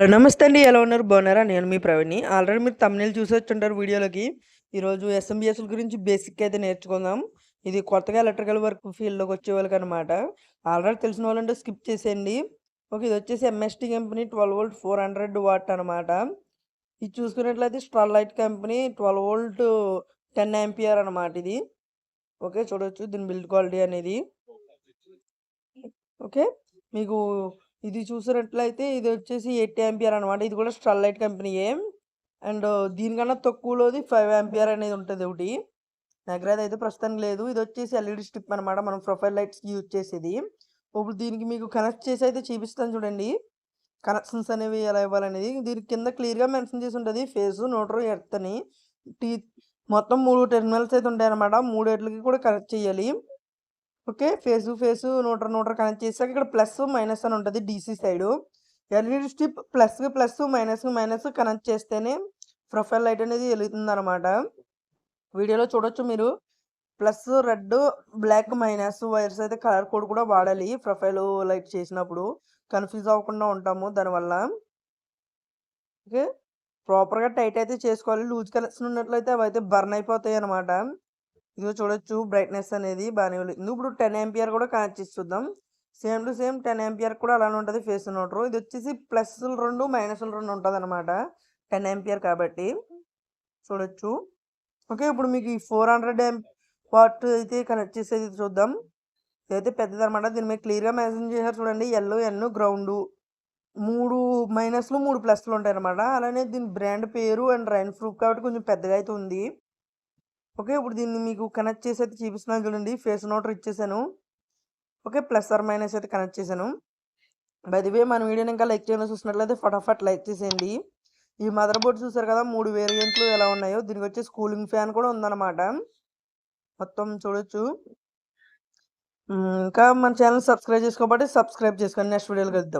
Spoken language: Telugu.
నమస్తే అండి ఎలా ఉన్నారు? బాగున్నారా? నేను మీ ప్రవీణ్ని ఆల్రెడీ మీరు తమిళ చూసి వచ్చుంటారు వీడియోలోకి. ఈరోజు ఎస్ఎంబిఎస్ గురించి బేసిక్ అయితే నేర్చుకుందాం. ఇది కొత్తగా ఎలక్ట్రికల్ వర్క్ ఫీల్డ్లోకి వచ్చే వాళ్ళకి అనమాట ఆల్రెడీ తెలిసిన వాళ్ళంటే స్కిప్ చేసేయండి. ఓకే ఇది వచ్చేసి MST company twelve volt four hundred watt అనమాట ఇది చూసుకున్నట్లయితే Starlight company twelve volt ten MPR అనమాట ఇది. ఓకే చూడవచ్చు దీని బిల్డ్ క్వాలిటీ అనేది. ఓకే మీకు ఇది చూసినట్లయితే ఇది వచ్చేసి ఎయిట్ ఎంపీఆర్ అనమాట ఇది కూడా స్టర్లైట్ కంపెనీయే. అండ్ దీనికన్నా తక్కువలోది ఫైవ్ ఎంపీఆర్ అనేది ఉంటుంది ఒకటి. దగ్గర అయితే ప్రస్తుతానికి లేదు. ఇది వచ్చేసి ఎల్ఈడి స్టిప్ అనమాట మనం ప్రొఫైల్ లైట్స్కి యూజ్ చేసేది. ఇప్పుడు దీనికి మీకు కనెక్ట్ చేసి అయితే చూపిస్తాను చూడండి. కనెక్షన్స్ అనేవి ఎలా ఇవ్వాలనేది. దీని కింద క్లియర్గా మెన్షన్ చేసి ఉంటుంది. ఫేస్ నోటరు ఎర్త్ అని. టీ మొత్తం మూడు టెర్మినల్స్ అయితే ఉంటాయి అనమాట మూడేట్లకి కూడా కనెక్ట్ చేయాలి. Okay phase phase neutral neutral connect చేసాక ఇక్కడ ప్లస్ మైనస్ అని ఉంటుంది DC side. LED strip plus plus minus minus connect చేస్తేనే ప్రొఫైల్ లైట్ అనేది వెలుగుతుంది అనమాట వీడియోలో చూడొచ్చు మీరు. Plus red black minus wires అయితే కలర్ కోడ్ కూడా వాడాలి ప్రొఫైల్ లైట్ చేసినప్పుడు. కన్ఫ్యూజ్ అవ్వకుండా ఉంటాము దానివల్ల. ఓకే ప్రాపర్గా టైట్ అయితే చేసుకోవాలి. లూజ్ కనెక్షన్ ఉన్నట్లయితే అవి అయితే బర్న్ అయిపోతాయి అనమాట ఇందులో చూడొచ్చు బ్రైట్నెస్ అనేది బాగానే వెలుగుతుంది ఇప్పుడు టెన్ ఎంపీఆర్ కూడా కనెక్ట్ చేసి చూద్దాం. Same to same ten MPR కూడా అలానే ఉంటుంది ఫేస్ నోటరు ఇది వచ్చేసి ప్లస్లు రెండు మైనస్లు రెండు ఉంటుంది అనమాట టెన్ ఎంపీఆర్ కాబట్టి. చూడొచ్చు. ఓకే ఇప్పుడు మీకు ఈ ఫోర్ హండ్రెడ్ ఎం వాట్ అయితే కనెక్ట్ చేసేది చూద్దాం. ఇదైతే పెద్దది అనమాట దీని మీద క్లియర్గా మెన్షన్ చేశారు చూడండి. ఎల్లో ఎన్ గ్రౌండ్ మూడు మైనస్లు మూడు ప్లస్లు ఉంటాయి అనమాట అలానే దీని బ్రాండ్ పేరు అండ్ రైన్ ప్రూఫ్ కాబట్టి కొంచెం పెద్దగా అయితే ఉంది. ఓకే ఇప్పుడు దీన్ని మీకు కనెక్ట్ చేసి అయితే చూపిస్తున్నాను చూడండి. ఫేస్ నోటర్ ఇచ్చేసాను. ఓకే ప్లస్ ఆర్ మైనస్ అయితే కనెక్ట్ చేశాను. బదివే మన వీడియోని ఇంకా లైక్ చేయడం చూసినట్లయితే ఫటాఫట్ లైక్ చేసేయండి. ఈ మదర్ బోర్డ్ చూసారు కదా మూడు వేరియంట్లు ఎలా ఉన్నాయో. దీనికి వచ్చేసి కూలింగ్ ఫ్యాన్ కూడా ఉందన్నమాట. మొత్తం చూడొచ్చు. ఇంకా మన ఛానల్ సబ్స్క్రైబ్ చేసుకోబట్టి సబ్స్క్రైబ్ చేసుకోండి. నెక్స్ట్ వీడియోలో కలుద్దాం.